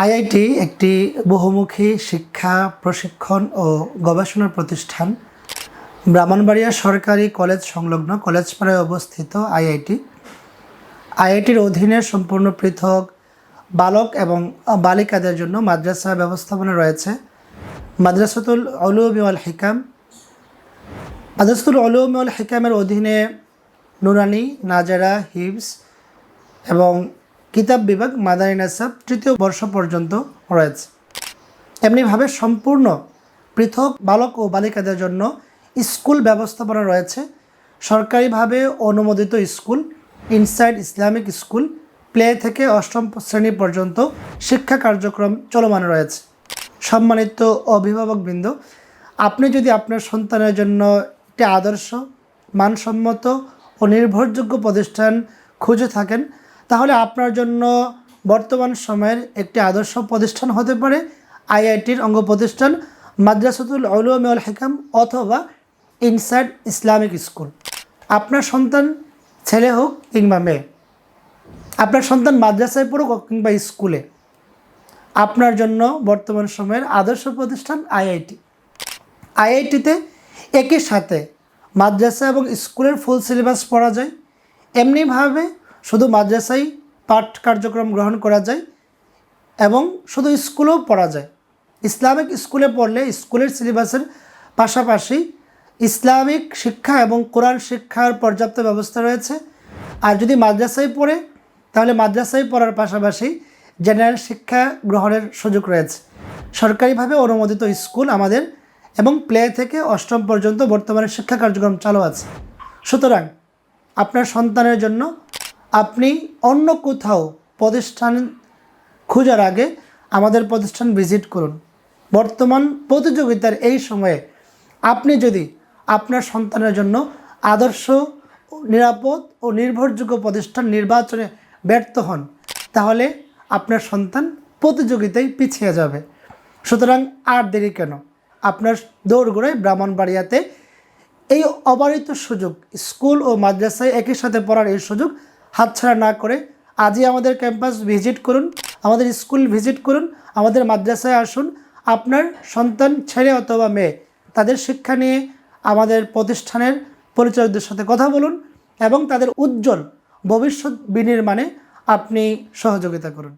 IIT একটি বহুমুখী শিক্ষা, প্রশিক্ষণ ও গবেষণা প্রতিষ্ঠান। ব্রাহ্মণবাড়িয়া সরকারি কলেজ সংলগ্ন কলেজপাড়ায় অবস্থিত আইআইটি। আইআইটির অধীনে সম্পূর্ণ পৃথক বালক এবং বালিকাদের জন্য মাদ্রাসা ব্যবস্থাপনা রয়েছে। মাদ্রাসাতুল অলুমি আল হিকাম। মাদ্রাসাতুল অলুমি আল হিকামের অধীনে নুরানি, নাজারা, হিবস এবং কিতাব বিভাগ মাদানী তৃতীয় বর্ষ পর্যন্ত রয়েছে। এমনিভাবে সম্পূর্ণ পৃথক বালক ও বালিকাদের জন্য স্কুল ব্যবস্থাপনা রয়েছে। সরকারিভাবে অনুমোদিত school, inside Islamic school, play থেকে অষ্টম শ্রেণি পর্যন্ত শিক্ষা কার্যক্রম চলমান রয়েছে। সম্মানিত অভিভাবকবৃন্দ, আপনি যদি আপনার সন্তানের জন্য একটি আদর্শ, মানসম্মত ও নির্ভরযোগ্য প্রতিষ্ঠান খুঁজে থাকেন তাহলে আপনার জন্য বর্তমান সময়ের একটি আদর্শ প্রতিষ্ঠান হতে পারে, আইআইটির অঙ্গ প্রতিষ্ঠান, মাদ্রাসাতুল আলুম আল হেকাম অথবা ইনসাইড ইসলামিক স্কুল। আপনার সন্তান ছেলে হোক কিংবা মেয়ে, আপনার সন্তান মাদ্রাসায় পড়ুক কিংবা স্কুলে, আপনার জন্য বর্তমান সময়ের আদর্শ প্রতিষ্ঠান আইআইটি। আইআইটিতে একই সাথে মাদ্রাসা এবং স্কুলের ফুল সিলেবাস পড়া যায়। এমনিভাবে শুধু মাদ্রাসায় পাঠ কার্যক্রম গ্রহণ করা যায় এবং শুধু স্কুলেও পড়া যায়। ইসলামিক স্কুলে পড়লে স্কুলের সিলেবাসের পাশাপাশি ইসলামিক শিক্ষা এবং কোরআন শিক্ষার পর্যাপ্ত ব্যবস্থা রয়েছে। আর যদি মাদ্রাসায় পড়ে, তাহলে মাদ্রাসায় পড়ার পাশাপাশি জেনারেল শিক্ষা গ্রহণের সুযোগ রয়েছে। সরকারিভাবে অনুমোদিত স্কুল আমাদের এবং প্লে থেকে অষ্টম পর্যন্ত বর্তমানে শিক্ষা কার্যক্রম চালু আছে। সুতরাং আপনার সন্তানের জন্য আপনি অন্য কোথাও প্রতিষ্ঠান খোঁজার আগে আমাদের প্রতিষ্ঠান ভিজিট করুন। বর্তমান প্রতিযোগিতার এই সময়ে আপনি যদি আপনার সন্তানের জন্য আদর্শ, নিরাপদ ও নির্ভরযোগ্য প্রতিষ্ঠান নির্বাচনে ব্যর্থ হন, তাহলে আপনার সন্তান প্রতিযোগিতায় পিছিয়ে যাবে। সুতরাং আর দেরি কেন? আপনার দৌড়গোড়ায় ব্রাহ্মণবাড়িয়াতে এই অবারিত সুযোগ, স্কুল ও মাদ্রাসায় একই সাথে পড়ার এই সুযোগ হাতছাড়া না করে আজই আমাদের ক্যাম্পাস ভিজিট করুন, আমাদের স্কুল ভিজিট করুন, আমাদের মাদ্রাসায় আসুন। আপনার সন্তান, ছেলে অথবা মেয়ে, তাদের শিক্ষা নিয়ে আমাদের প্রতিষ্ঠানের পরিচালকদের সাথে কথা বলুন এবং তাদের উজ্জ্বল ভবিষ্যৎ বিনির্মাণে আপনি সহযোগিতা করুন।